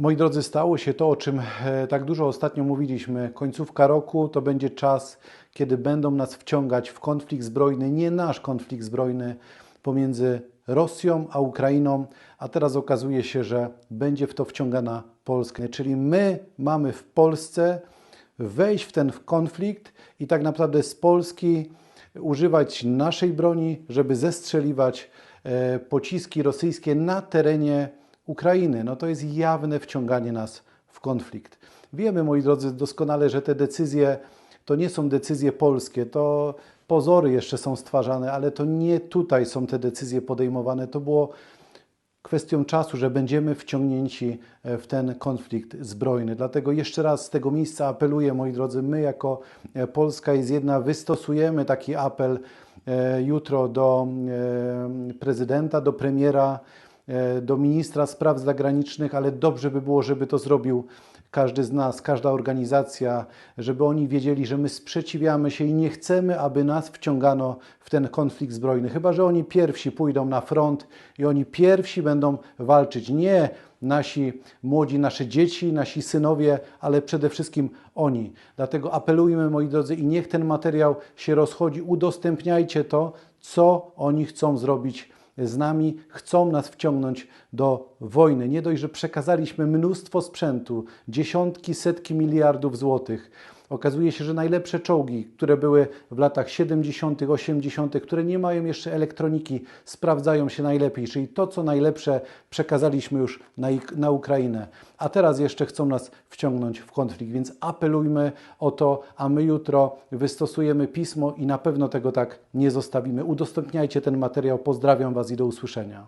Moi drodzy, stało się to, o czym e, tak dużo ostatnio mówiliśmy. Końcówka roku to będzie czas, kiedy będą nas wciągać w konflikt zbrojny, nie nasz konflikt zbrojny pomiędzy Rosją a Ukrainą, a teraz okazuje się, że będzie w to wciągana Polska. Czyli my mamy w Polsce wejść w ten konflikt i tak naprawdę z Polski używać naszej broni, żeby zestrzeliwać e, pociski rosyjskie na terenie Ukrainy. No to jest jawne wciąganie nas w konflikt. Wiemy, moi drodzy, doskonale, że te decyzje to nie są decyzje polskie, to pozory jeszcze są stwarzane, ale to nie tutaj są te decyzje podejmowane. To było kwestią czasu, że będziemy wciągnięci e, w ten konflikt zbrojny. Dlatego jeszcze raz z tego miejsca apeluję, moi drodzy, my jako e, Polska jest jedna, wystosujemy taki apel e, jutro do prezydenta, do premiera, do ministra spraw zagranicznych, ale dobrze by było, żeby to zrobił każdy z nas, każda organizacja, żeby oni wiedzieli, że my sprzeciwiamy się i nie chcemy, aby nas wciągano w ten konflikt zbrojny. Chyba, że oni pierwsi pójdą na front i oni pierwsi będą walczyć. Nie nasi młodzi, nasze dzieci, nasi synowie, ale przede wszystkim oni. Dlatego apelujmy, moi drodzy, i niech ten materiał się rozchodzi. Udostępniajcie to, co oni chcą zrobić z nami, chcą nas wciągnąć do wojny. Nie dość, że przekazaliśmy mnóstwo sprzętu, dziesiątki, setki miliardów złotych. Okazuje się, że najlepsze czołgi, które były w latach 70., 80., które nie mają jeszcze elektroniki, sprawdzają się najlepiej. Czyli to, co najlepsze, przekazaliśmy już na, na Ukrainę. A teraz jeszcze chcą nas wciągnąć w konflikt, więc apelujmy o to, a my jutro wystosujemy pismo i na pewno tego tak nie zostawimy. Udostępniajcie ten materiał. Pozdrawiam Was i do usłyszenia.